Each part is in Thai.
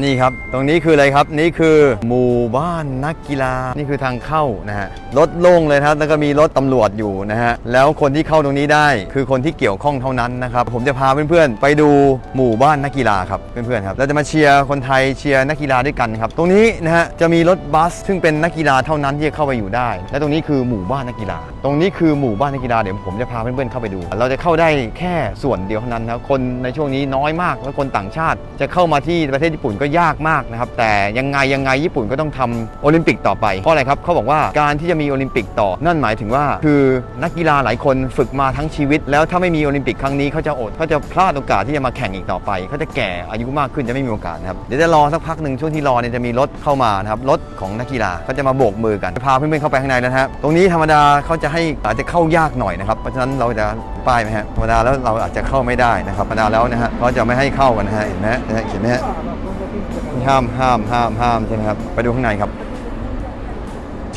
นี่ครับ ตรงนี้คืออะไรครับ นี่คือหมู่บ้านนักกีฬา นี่คือทางเข้านะฮะ รถโล่งเลยครับ แล้วก็มีรถตำรวจอยู่นะฮะ แล้วคนที่เข้าตรงนี้ได้ คือคนที่เกี่ยวข้องเท่านั้นนะครับ ผมจะพาเพื่อนๆ ไปดูหมู่บ้านนักกีฬาครับ เพื่อนๆครับ เราจะมาเชียร์คนไทยเชียร์นักกีฬาด้วยกันครับ ตรงนี้นะฮะ จะมีรถบัส ซึ่งเป็นนักกีฬาเท่านั้นที่จะเข้าไปอยู่ได้ และตรงนี้คือหมู่บ้านนักกีฬา ตรงนี้คือหมู่บ้านนักกีฬา เดี๋ยวผมจะพาเพื่อนๆเข้าไปดู เราจะเข้าได้แค่ส่วนเดียวเท่านั้นนะครับคนในช่วงนี้น้อยมาก แล้วคนต่างชาติจะเข้ามาที่ประเทศญี่ปุ่นก็ยากมากนะครับ แต่ยังไงยังไงญี่ปุ่นก็ต้องทำโอลิมปิกต่อไป เพราะอะไรครับเขาบอกว่าการที่จะมีโอลิมปิกต่อ นั่นหมายถึงว่า คือนักกีฬาหลายคนฝึกมาทั้งชีวิต แล้วถ้าไม่มีโอลิมปิกครั้งนี้เขาจะอดเขาจะพลาดโอกาสที่จะมาแข่งอีกต่อไปเขาจะแก่อายุมากขึ้นจะไม่มีโอกาสนะครับเดี๋ยวจะรอสักพักหนึ่งช่วงที่รอเนี่ยจะมีรถเข้ามานะครับรถของนักกีฬาเขาจะมาโบกมือกันจะพาเพื่อนๆเข้าไปข้างในแล้วนะครับตรงนี้ธรรมดาเขาจะให้อาจจะเข้ายากหน่อยนะครับเพราะฉะนั้นเราจะป้ายไหมฮะธรรมดาแล้วเราอาจจะเข้าไม่ได้นะครับธรรมดาแล้วนะฮะเขาจะไม่ให้เข้ากันนะฮะเห็นไหมฮะเห็นไหมฮะ ห้ามห้ามห้ามห้ามใช่ไหมครับ ไปดูข้างในครับ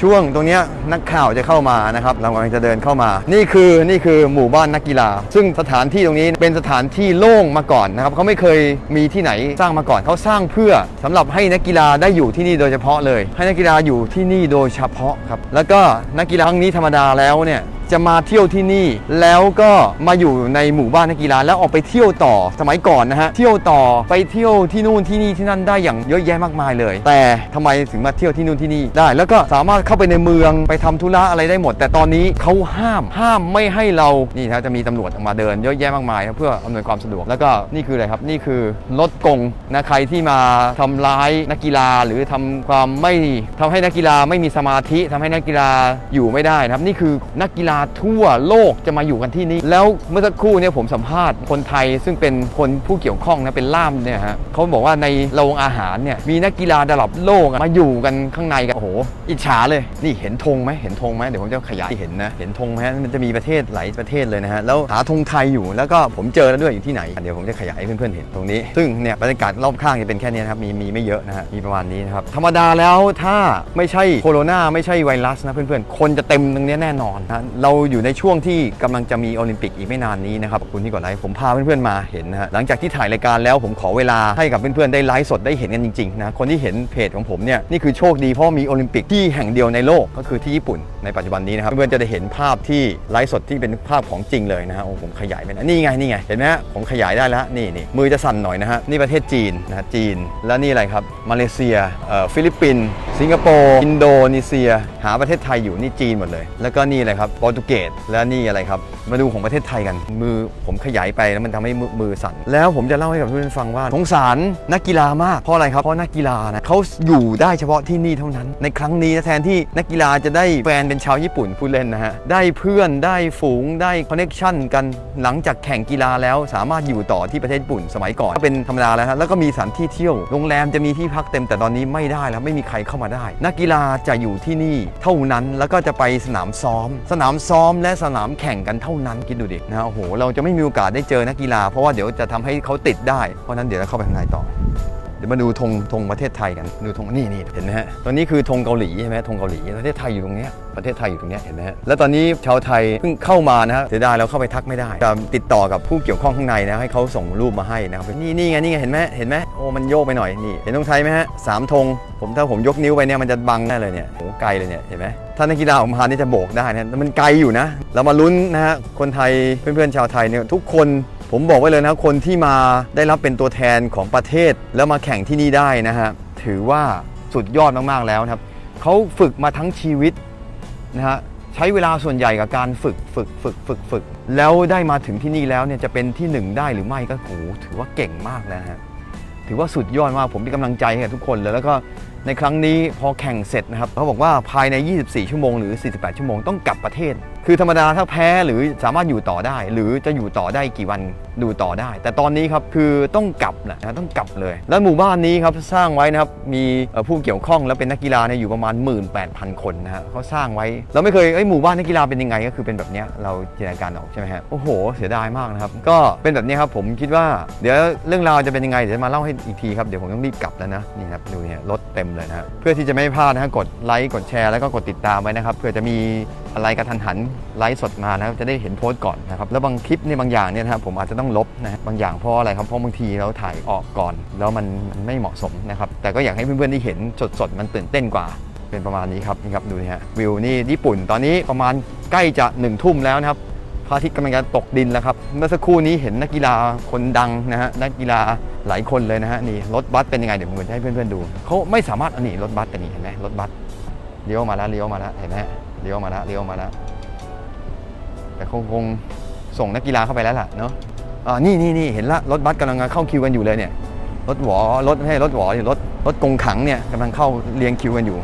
ช่วงตรงนี้นักข่าวจะเข้ามานะครับ เรากำลังจะเดินเข้ามา นี่คือนี่คือหมู่บ้านนักกีฬา ซึ่งสถานที่ตรงนี้เป็นสถานที่โล่งมาก่อนนะครับเขาไม่เคยมีที่ไหนสร้างมาก่อนเขาสร้างเพื่อสำหรับให้นักกีฬาได้อยู่ที่นี่โดยเฉพาะเลย ให้นักกีฬาอยู่ที่นี่โดยเฉพาะครับ แล้วก็นักกีฬาครั้งนี้ธรรมดาแล้วเนี่ย จะมาเที่ยวที่นี่ แล้วก็มาอยู่ในหมู่บ้านนักกีฬาแล้วออกไปเที่ยวต่อสมัยก่อนนะฮะเที่ยวต่อไปเที่ยวที่นู่นที่นี่ที่นั่นได้อย่างเยอะแยะมากมายเลย แต่ทำไมถึงมาเที่ยวที่นู่นที่นี่ได้ แล้วก็สามารถเข้าไปในเมืองไปทำธุระอะไรได้หมด แต่ตอนนี้เขาห้ามห้ามไม่ให้เรานี่นะจะมีตำรวจออกมาเดินเยอะแยะมากมายเพื่ออำนวยความสะดวกแล้วก็นี่คืออะไรครับนี่คือรถกงนะใครที่มาทำร้ายนักกีฬาหรือทำความไม่ทำให้นักกีฬาไม่มีสมาธิทำให้นักกีฬาอยู่ไม่ได้นะครับ นี่คือนักกีฬาาทั่วโลกจะมาอยู่กันที่นี่ แล้วเมื่อสักครู่เนี่ยผมสัมภาษณ์คนไทย ซึ่งเป็นคนผู้เกี่ยวข้องนะเป็นล่ามเนี่ยฮะเขาบอกว่าในโรงอาหารเนี่ยมีนักกีฬาระดับโลกมาอยู่กันข้างในกันโอ้โหอิจฉาเลยนี่เห็นธงไหมเห็นธงไหมเดี๋ยวผมจะขยายให้เห็นนะเห็นธงไหมมันจะมีประเทศหลายประเทศเลยนะฮะแล้วหาธงไทยอยู่แล้วก็ผมเจอแล้วด้วยอยู่ที่ไหน เดี๋ยวผมจะขยายให้เพื่อนๆเห็นตรงนี้ ซึ่งเนี่ยบรรยากาศรอบข้างจะเป็นแค่นี้นะครับมีมีไม่เยอะนะฮะมีประมาณนี้นะครับธรรมดาแล้วถ้าไม่ใช่โคโรนาไม่ใช่ไวรัสนะเพื่อนๆคนจะเต็มตรงนี้แน่นอนนะเราอยู่ในช่วงที่กำลังจะมีโอลิมปิกอีกไม่นานนี้นะครับขอบคุณที่กดไลค์ผมพาเพื่อนๆมาเห็นนะฮะหลังจากที่ถ่ายรายการแล้วผมขอเวลาให้กับเพื่อนๆได้ไลฟ์สดได้เห็นกันจริงๆนะคนที่เห็นเพจของผมเนี่ยนี่คือโชคดีเพราะมีโอลิมปิกที่แห่งเดียวในโลกก็คือที่ญี่ปุ่นในปัจจุบันนี้นะครับเพื่อนๆจะได้เห็นภาพที่ไลฟ์สดที่เป็นภาพของจริงเลยนะฮะโอ้ผมขยายไปนะนี่ไงนี่ไงเห็นไหมฮะผมขยายได้แล้วนี่นี่มือจะสั่นหน่อยนะฮะนี่ประเทศจีนนะจีน แล้วนี่อะไรครับมาเลเซียเอ่อฟิลิปปินส์สิงคโปร์อินโดนีเซีย หาประเทศไทยอยู่นี่จีนหมดเลย แล้วก็นี่อะไรครับโปรตุเกสและนี่อะไรครับ มาดูของประเทศไทยกัน มือผมขยายไปแล้วมันทำให้มือมือสั่น แล้วผมจะเล่าให้กับเพื่อนฟังว่าสงสารนักกีฬามากเพราะอะไรครับ เพราะนักกีฬานะเขาอยู่ได้เฉพาะที่นี่เท่านั้น ในครั้งนี้แทนที่นักกีฬาจะได้แฟนเป็นชาวญี่ปุ่นผู้เล่นนะฮะ ได้เพื่อนได้ฝูงได้คอนเน็ชันกันหลังจากแข่งกีฬาแล้วสามารถอยู่ต่อที่ประเทศญี่ปุ่นสมัยก่อนก็เป็นธรรมดาแล้วฮะแล้วก็มีสถานที่เที่ยวโรงแรมจะมีที่พักเต็มแต่ตอนนี้ไม่ได้แล้วไม่มีใครเข้ามาได้ นักกีฬาจะอยู่ที่นี่เท่านั้นแล้วก็จะไปสนามซ้อม สนามซ้อมและสนามแข่งกันเท่านั้นคิดดูดินะโอ้โหเราจะไม่มีโอกาสได้เจอนักกีฬาเพราะว่าเดี๋ยวจะทำให้เขาติดได้เพราะนั้นเดี๋ยวเราเข้าไปข้างในต่อ เดี๋ยวมาดูธงธงประเทศไทยกันดูธงนี่นี่เห็นไหมฮะตอนนี้คือธงเกาหลีใช่ไหมธงเกาหลีประเทศไทยอยู่ตรงเนี้ยประเทศไทยอยู่ตรงเนี้ยเห็นไหมฮะแล้วตอนนี้ชาวไทยเพิ่งเข้ามานะฮะเสียดายเราเข้าไปทักไม่ได้จะติดต่อกับผู้เกี่ยวข้องข้างในนะให้เขาส่งรูปมาให้นะครับนี่นี่ไงนี่ไงเห็นไหมเห็นไหมโอ้มันโยกไปหน่อยนี่เห็นธงไทยไหมฮะสามธงผมถ้าผมยกนิ้วไปเนี่ยมันจะบังได้เลยเนี่ยโอ้ไกลเลยเนี่ยเห็นไหมถ้านักกีฬาออกมานี่จะโบกได้นะแต่มันไกลอยู่นะ เรามาลุ้นนะฮะคนไทยเพื่อนๆชาวไทยเนี่ยทุกคน ผมบอกไว้เลยนะคนที่มาได้รับเป็นตัวแทนของประเทศ แล้วมาแข่งที่นี่ได้นะฮะถือว่าสุดยอดมากๆแล้วครับเขาฝึกมาทั้งชีวิตนะฮะใช้เวลาส่วนใหญ่กับการฝึกฝึกฝึกฝึกฝึก แล้วได้มาถึงที่นี่แล้วเนี่ยจะเป็นที่หนึ่งได้หรือไม่ก็โหถือว่าเก่งมากนะฮะถือว่าสุดยอดมากผมเป็นกำลังใจให้กับทุกคนเลยแล้วก็ในครั้งนี้พอแข่งเสร็จนะครับเขาบอกว่าภายใน 24 ชั่วโมงหรือ 48 ชั่วโมงต้องกลับประเทศ คือธรรมดาถ้าแพ้หรือสามารถอยู่ต่อได้ หรือจะอยู่ต่อได้กี่วัน ดูต่อได้ แต่ตอนนี้ครับคือต้องกลับนะต้องกลับเลย แล้วหมู่บ้านนี้ครับสร้างไว้นะครับมีผู้เกี่ยวข้องแล้วเป็นนักกีฬาเนี่ยอยู่ประมาณ 18,000 คนนะฮะเขาสร้างไว้ เราไม่เคยเอ้ยหมู่บ้านนักกีฬาเป็นยังไงก็คือเป็นแบบเนี้ยเราจินตนาการออกใช่ไหมฮะโอ้โห เสียดายมากนะครับ ก็เป็นแบบนี้ครับผมคิดว่าเดี๋ยวเรื่องราวจะเป็นยังไงเดี๋ยวมาเล่าให้อีกทีครับเดี๋ยวผมต้องรีบกลับแล้วนะนี่ครับดูเนี่ยรถเต็มเลยนะฮะเพื่อที่จะไม่พลาดนะฮะกดไลค์กดแชร์แล้วก็กดติดตามไว้นะครับเผื่อจะมีอะไรกระทันหันไลฟ์สดมานะครับจะได้เห็นโพสต์ก่อนนะครับแล้วบางคลิปเนี่ยบางอย่างเนี่ยนะครับผมอาจจะต้องต้องลบนะบางอย่างเพราะอะไรครับเพราะบางทีเราถ่ายออกก่อน แล้วมันมันไม่เหมาะสมนะครับแต่ก็อยากให้เพื่อนๆได้เห็นสดๆมันตื่นเต้นกว่าเป็นประมาณนี้ครับนี่ครับดูนี่ฮะวิวนี่ญี่ปุ่นตอนนี้ประมาณใกล้จะหนึ่งทุ่มแล้วนะครับพระอาทิตย์กำลังจะตกดินแล้วครับเมื่อสักครู่นี้เห็นนักกีฬาคนดังนะฮะนักกีฬาหลายคนเลยนะฮะนี่รถบัสเป็นยังไงเดี๋ยวผมจะให้เพื่อนๆดูเขาไม่สามารถอันนี้รถบัสแต่นี่เห็นไหมรถบัสเลี้ยวมาแล้วเลี้ยวมาแล้วเห็นไหมเลี้ยวมาแล้วเลี้ยวมาแล้วแต่คงคงส่งนักกีฬาเข้าไปแล้วล่ะเนาะ อ่านี่นี่นี่เห็นละรถบัสกำลังเข้าคิวกันอยู่เลยเนี่ยรถหวอรถใช่รถหวอรถรถกงขังเนี่ยกำลังเข้าเรียงคิวกันอยู่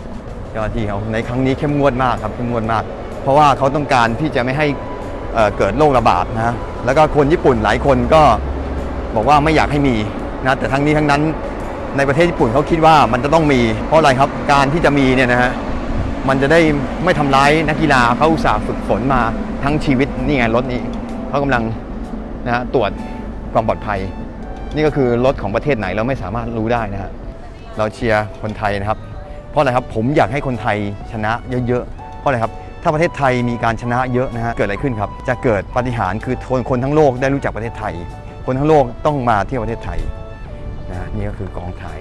เจ้าหน้าที่เขาในครั้งนี้เข้มงวดมากครับเข้มงวดมาก เพราะว่าเขาต้องการที่จะไม่ให้เกิดโรคระบาดนะแล้วก็คนญี่ปุ่นหลายคนก็บอกว่าไม่อยากให้มีนะแต่ทั้งนี้ทั้งนั้นในประเทศญี่ปุ่นเขาคิดว่ามันจะต้องมี เพราะอะไรครับการที่จะมีเนี่ยนะฮะมันจะได้ไม่ทำร้ายนักกีฬาเขาอุตส่าห์ฝึกฝนมาทั้งชีวิตนี่ไงรถนี้เขากำลัง นะฮะตรวจความปลอดภัย นี่ก็คือรถของประเทศไหนเราไม่สามารถรู้ได้นะฮะเราเชียร์คนไทยนะครับ เพราะอะไรครับผมอยากให้คนไทยชนะเยอะๆเพราะอะไรครับถ้าประเทศไทยมีการชนะเยอะนะฮะเกิดอะไรขึ้นครับ จะเกิดปาฏิหารย์คือคนคนทั้งโลกได้รู้จักประเทศไทย คนทั้งโลกต้องมาเที่ยวประเทศไทยนะนี่ก็คือกองถ่าย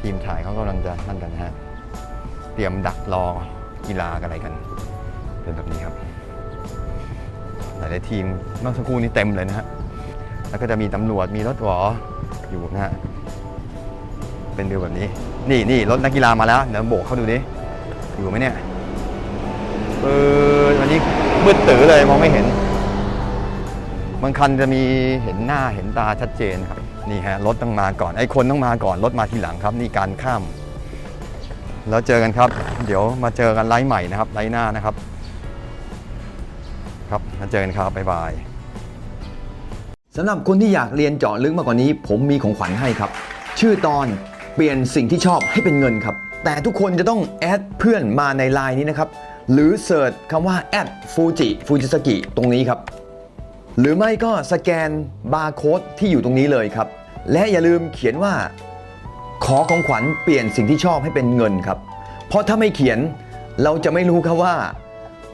ทีมถ่ายเขากำลังจะนั่นกันนะฮะเตรียมดักรอกีฬากันอะไรกัน เป็นแบบนี้ครับ ลายๆทีมเมื่อสักครู่นี้เต็มเลยนะฮะแล้วก็จะมีตำรวจมีรถหวออยู่นะฮะเป็นวิวแบบนี้ นี่นี่รถนักกีฬามาแล้วเดี๋ยวโบกเข้าดูดิอยู่ไหมเนี่ยเออวันนี้มืดตื้อเลยมองไม่เห็นบางคันจะมีเห็นหน้าเห็นตาชัดเจนครับนี่ฮะรถต้องมาก่อนไอ้คนต้องมาก่อนรถมาทีหลังครับ นี่การข้าม แล้วเจอกันครับ เดี๋ยวมาเจอกันไลฟ์ใหม่นะครับไลฟ์หน้านะครับ ครับมาเจอกันครับ บ๊ายบายสำหรับคนที่อยากเรียนเจาะลึกมากกว่านี้ ผมมีของขวัญให้ครับ ชื่อตอนเปลี่ยนสิ่งที่ชอบให้เป็นเงินครับ แต่ทุกคนจะต้องแอดเพื่อนมาในไลน์นี้นะครับ หรือเสิร์ชคำว่าแอดฟูจิฟูจิสกิตรงนี้ครับ หรือไม่ก็สแกนบาร์โค้ดที่อยู่ตรงนี้เลยครับ และอย่าลืมเขียนว่า ขอของขวัญเปลี่ยนสิ่งที่ชอบให้เป็นเงินครับ เพราะถ้าไม่เขียนเราจะไม่รู้ครับว่า